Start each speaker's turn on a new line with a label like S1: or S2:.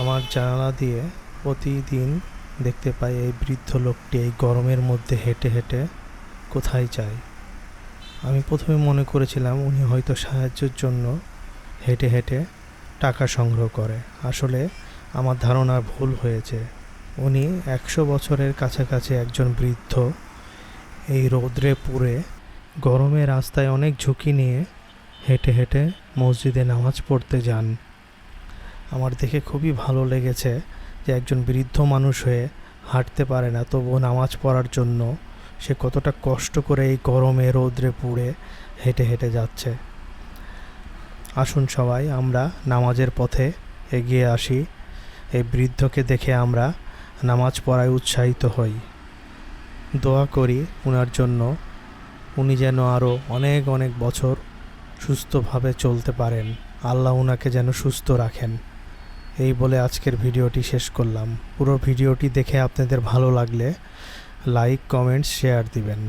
S1: আমার জানালা দিয়ে প্রতিদিন দেখতে পাই এই বৃদ্ধ লোকটি এই গরমের মধ্যে হেঁটে হেঁটে কোথায় যায়। আমি প্রথমে মনে করেছিলাম উনি হয়তো সাহায্যের জন্য হেঁটে হেঁটে টাকা সংগ্রহ করে। আসলে আমার ধারণা ভুল হয়েছে। উনি একশো বছরের কাছাকাছি একজন বৃদ্ধ এই রৌদ্রে পুড়ে গরমে রাস্তায় অনেক ঝুঁকি নিয়ে হেঁটে হেঁটে মসজিদে নামাজ পড়তে যান। আমার দেখে খুবই ভালো লেগেছে যে একজন বৃদ্ধ মানুষ হয়ে হাঁটতে পারে না, তবুও নামাজ পড়ার জন্য সে কতটা কষ্ট করে এই গরমে রৌদ্রে পুড়ে হেঁটে হেঁটে যাচ্ছে। আসুন সবাই, আমরা নামাজের পথে এগিয়ে আসি। এই বৃদ্ধকে দেখে আমরা নামাজ পড়ায় উৎসাহিত হই। দোয়া করি ওনার জন্য, উনি যেন আরও অনেক অনেক বছর সুস্থভাবে চলতে পারেন। আল্লাহ ওনাকে যেন সুস্থ রাখেন। এই বলে আজকের ভিডিওটি শেষ করলাম। পুরো ভিডিওটি দেখে আপনাদের ভালো লাগলে লাইক, কমেন্ট, শেয়ার দিবেন।